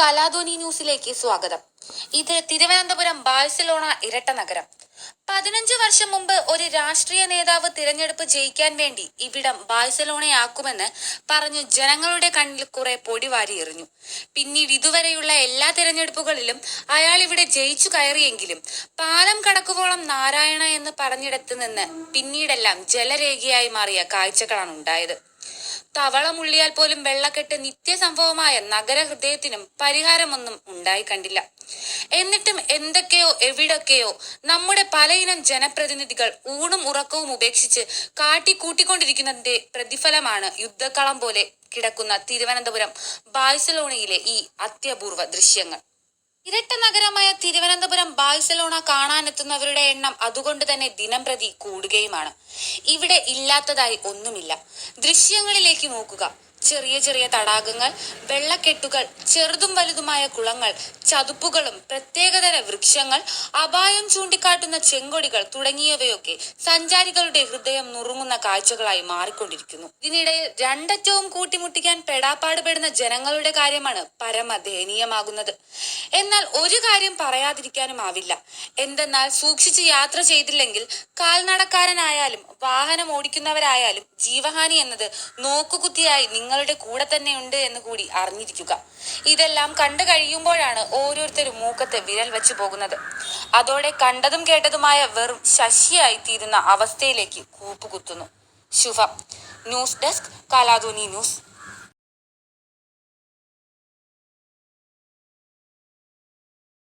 കലാധോനി ന്യൂസിലേക്ക് സ്വാഗതം. ഇത് തിരുവനന്തപുരം ബാഴ്സലോണ ഇരട്ട നഗരം. പതിനഞ്ച് വർഷം മുമ്പ് ഒരു രാഷ്ട്രീയ നേതാവ് തിരഞ്ഞെടുപ്പ് ജയിക്കാൻ വേണ്ടി ഇവിടം ബാഴ്സലോണയാക്കുമെന്ന് പറഞ്ഞു ജനങ്ങളുടെ കണ്ണിൽ കുറെ പൊടി വാരി എറിഞ്ഞു. പിന്നീട് ഇതുവരെയുള്ള എല്ലാ തിരഞ്ഞെടുപ്പുകളിലും അയാൾ ഇവിടെ ജയിച്ചു കയറിയെങ്കിലും പാലം കടക്കുവോളം നാരായണ എന്ന് പറഞ്ഞിടത്ത് നിന്ന് പിന്നീടെല്ലാം ജലരേഖയായി മാറിയ കാഴ്ചകളാണ് ഉണ്ടായത്. തവള മുള്ളിയാൽ പോലും വെള്ളക്കെട്ട് നിത്യസംഭവമായ നഗരഹൃദയത്തിനും പരിഹാരമൊന്നും ഉണ്ടായി കണ്ടില്ല. എന്നിട്ടും എന്തൊക്കെയോ എവിടൊക്കെയോ നമ്മുടെ പലയിനം ജനപ്രതിനിധികൾ ഊണും ഉറക്കവും ഉപേക്ഷിച്ച് കാട്ടിക്കൂട്ടിക്കൊണ്ടിരിക്കുന്നതിന്റെ പ്രതിഫലമാണ് യുദ്ധക്കളം പോലെ കിടക്കുന്ന തിരുവനന്തപുരം ബാഴ്സലോണയിലെ ഈ അത്യപൂർവ ദൃശ്യങ്ങൾ. ഇരട്ട നഗരമായ തിരുവനന്തപുരം ബാഴ്സലോണ കാണാനെത്തുന്നവരുടെ എണ്ണം അതുകൊണ്ട് തന്നെ ദിനം പ്രതി കൂടുകയുമാണ്. ഇവിടെ ഇല്ലാത്തതായി ഒന്നുമില്ല. ദൃശ്യങ്ങളിലേക്ക് നോക്കുക. ചെറിയ ചെറിയ തടാകങ്ങൾ വെള്ളക്കെട്ടുകൾ ചെറുതും വലുതുമായ കുളങ്ങൾ ചതുപ്പുകളും പ്രത്യേകതര വൃക്ഷങ്ങൾ അപായം ചൂണ്ടിക്കാട്ടുന്ന ചെങ്കൊടികൾ തുടങ്ങിയവയൊക്കെ സഞ്ചാരികളുടെ ഹൃദയം നുറുങ്ങുന്ന കാഴ്ചകളായി മാറിക്കൊണ്ടിരിക്കുന്നു. ഇതിനിടയിൽ രണ്ടറ്റവും കൂട്ടിമുട്ടിക്കാൻ പെടാപ്പാടുപെടുന്ന ജനങ്ങളുടെ കാര്യമാണ് പരമദയനീയമാകുന്നത്. എന്നാൽ ഒരു കാര്യം പറയാതിരിക്കാനും ആവില്ല എന്തെന്നാൽ സൂക്ഷിച്ച് യാത്ര ചെയ്തില്ലെങ്കിൽ കാൽനടക്കാരനായാലും വാഹനം ഓടിക്കുന്നവരായാലും ജീവഹാനി എന്നത് നോക്കുകുത്തിയായി നിങ്ങളുടെ കൂടെ തന്നെ ഉണ്ട് എന്ന് കൂടി അറിഞ്ഞിരിക്കുക. ഇതെല്ലാം കണ്ടു കഴിയുമ്പോഴാണ് ഓരോരുത്തരും മൂക്കത്ത് വിരൽ വെച്ചു പോകുന്നത്. അതോടെ കണ്ടതും കേട്ടതുമായ വെറും ശശിയായി തീരുന്ന അവസ്ഥയിലേക്ക് കൂപ്പുകുത്തുന്നു. ശുഭം. ന്യൂസ് ഡെസ്ക് കലാധോനി ന്യൂസ്.